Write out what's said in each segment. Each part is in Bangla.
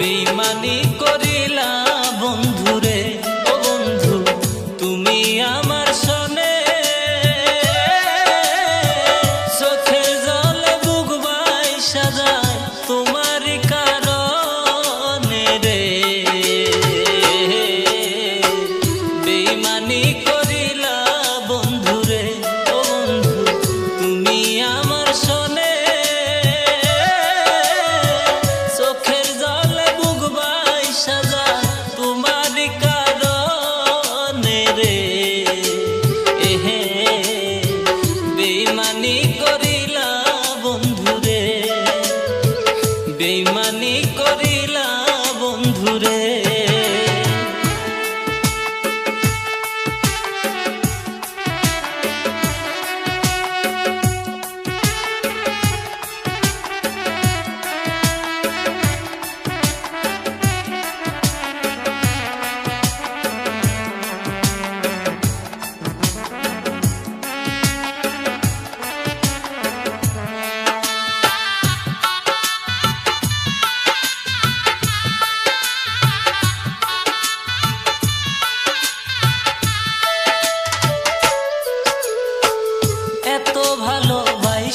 বেমানি করিলা বন্ধুরে। বেইমানি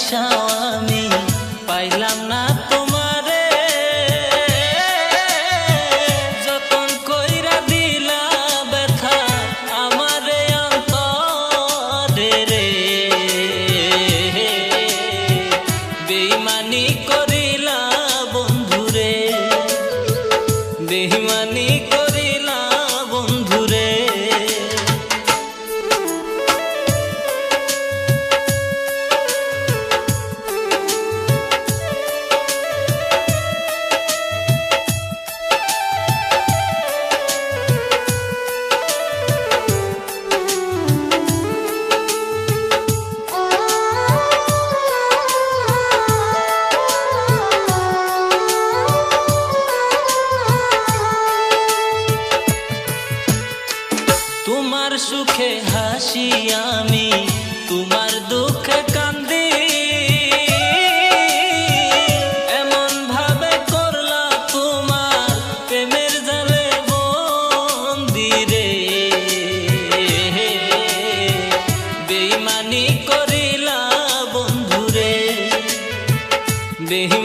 show. তোমার সুখে হাসি আমি, তোমার দুঃখে কান্দি। এমন ভাবে করলা তোমার প্রেমের জালে বন্দি রে। বেইমানি করিলা বন্ধুরে বেইমানি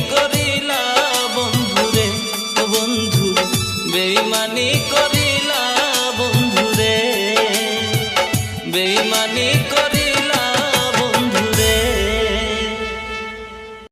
বেহিমানি